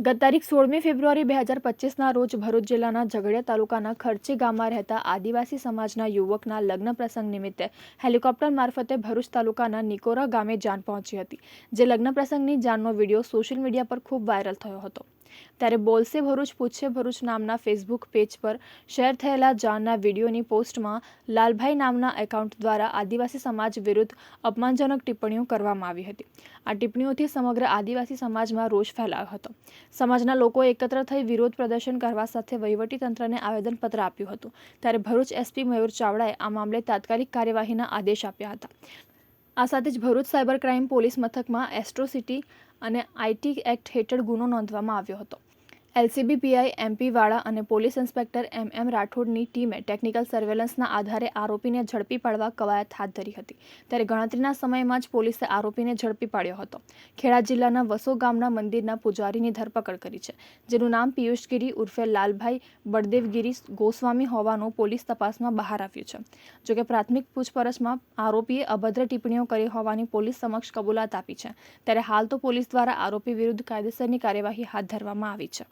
ગત તારીખ સોળમી ફેબ્રુઆરી બે હજાર પચીસના રોજ ભરૂચ જિલ્લાના ઝઘડિયા તાલુકાના ખર્ચી ગામમાં રહેતા આદિવાસી સમાજના યુવકના લગ્ન પ્રસંગ નિમિત્તે હેલિકોપ્ટર મારફતે ભરૂચ તાલુકાના નિકોરા ગામે જાન પહોંચી હતી. જે લગ્ન પ્રસંગની જાનનો વીડિયો સોશિયલ મીડિયા પર ખૂબ વાયરલ થયો હતો. ત્યારે બોલસે ભરૂચ પૂછે ભરૂચ નામના ફેસબુક પેજ પર શેર થયેલા જાનના વિડીયોની પોસ્ટમાં લાલભાઈ નામના એકાઉન્ટ દ્વારા આદિવાસી સમાજ વિરુદ્ધ અપમાનજનક ટિપ્પણીઓ કરવામાં આવી હતી. આ ટિપ્પણીઓથી સમગ્ર આદિવાસી સમાજમાં રોષ ફેલાયો હતો. સમાજના લોકો એકત્ર થઈ વિરોધ પ્રદર્શન કરવા સાથે વહીવટીતંત્રને આવેદનપત્ર આપ્યું હતું. ત્યારે ભરૂચ એસપી મયુર ચાવડાએ આ મામલે તાત્કાલિક કાર્યવાહીના આદેશ આપ્યા હતા. આ સાથે જ ભરૂચ સાયબર ક્રાઇમ પોલીસ મથકમાં એસ્ટ્રોસિટી અને આઈટી એક્ટ હેઠળ ગુનો નોંધવામાં આવ્યો હતો. એલસીબી પીઆઈ, એમપી વાળા અને પોલીસ ઇન્સ્પેક્ટર એમ એમ રાઠોડની ટીમે ટેકનિકલ સર્વેલન્સના આધારે આરોપીને ઝડપી પાડવા કવાયત હાથ ધરી હતી. ત્યારે ગણતરીના સમયમાં જ પોલીસે આરોપીને ઝડપી પાડ્યો હતો. ખેડા જિલ્લાના વસો ગામના મંદિરના પૂજારીની ધરપકડ કરી છે, જેનું નામ પિયુષગીરી ઉર્ફે લાલભાઈ બળદેવગીરી ગોસ્વામી હોવાનું પોલીસ તપાસમાં બહાર આવ્યું છે. જોકે પ્રાથમિક પૂછપરછમાં આરોપીએ અભદ્ર ટિપ્પણીઓ કરી હોવાની પોલીસ સમક્ષ કબૂલાત આપી છે. ત્યારે હાલ તો પોલીસ દ્વારા આરોપી વિરુદ્ધ કાયદેસરની કાર્યવાહી હાથ ધરવામાં આવી છે.